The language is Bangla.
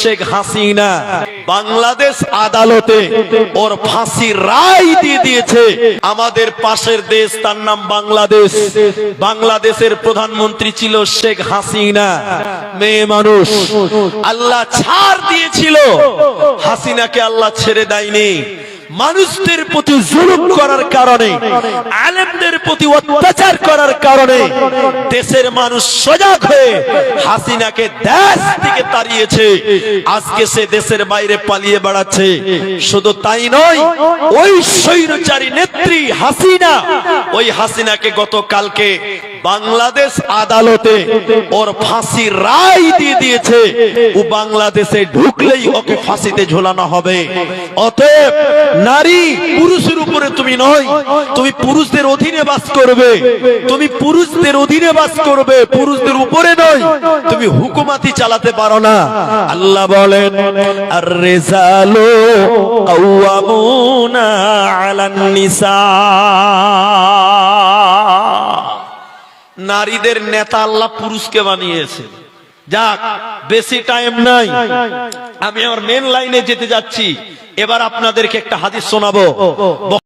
শেখ হাসিনা বাংলাদেশ আদালতে ওর ফাঁসি রায় দিয়ে দিয়েছে। আমাদের পাশের দেশ, তার নাম বাংলাদেশ। বাংলাদেশের প্রধানমন্ত্রী ছিল শেখ হাসিনা। মেয়ে মানুষ। আল্লাহ ছাড় দিয়েছিল। হাসিনাকে আল্লাহ ছেড়ে দেয়নি। মানুষদের প্রতি জুলুম করার কারণে, আলেমদের প্রতি অত্যাচার করার কারণে দেশের মানুষ সজাগ হয়ে হাসিনাকে দেশ থেকে তাড়িয়েছে। আজকে সে দেশের বাইরে পালিয়ে বেড়াচ্ছে। শুধু তাই নয়, ওই স্বৈরচারী নেত্রী হাসিনা, ওই হাসিনাকে গতকালকে বাংলাদেশ আদালতে ওর ফাঁসি রায় দিয়ে দিয়েছে। ও বাংলাদেশে ঢুকলেই ওকে ফাঁসিতে ঝোলানো হবে। অতএব নারী পুরুষের উপরে তুমি নয়, তুমি পুরুষদের অধীনে বাস করবে। তুমি পুরুষদের অধীনে বাস করবে, পুরুষদের উপরে নয়, তুমি হুকুমাতি চালাতে পারো না। আল্লাহ বলেন আর রেজালো কাওয়ামুনা আলান নিসা নারীদের নেতা আল্লাহ পুরুষকে বানিয়েছে। যাক, বেশি টাইম নাই। আমি আমার মেন লাইনে যেতে যাচ্ছি। এবার আপনাদেরকে একটা হাদিস শোনাবো।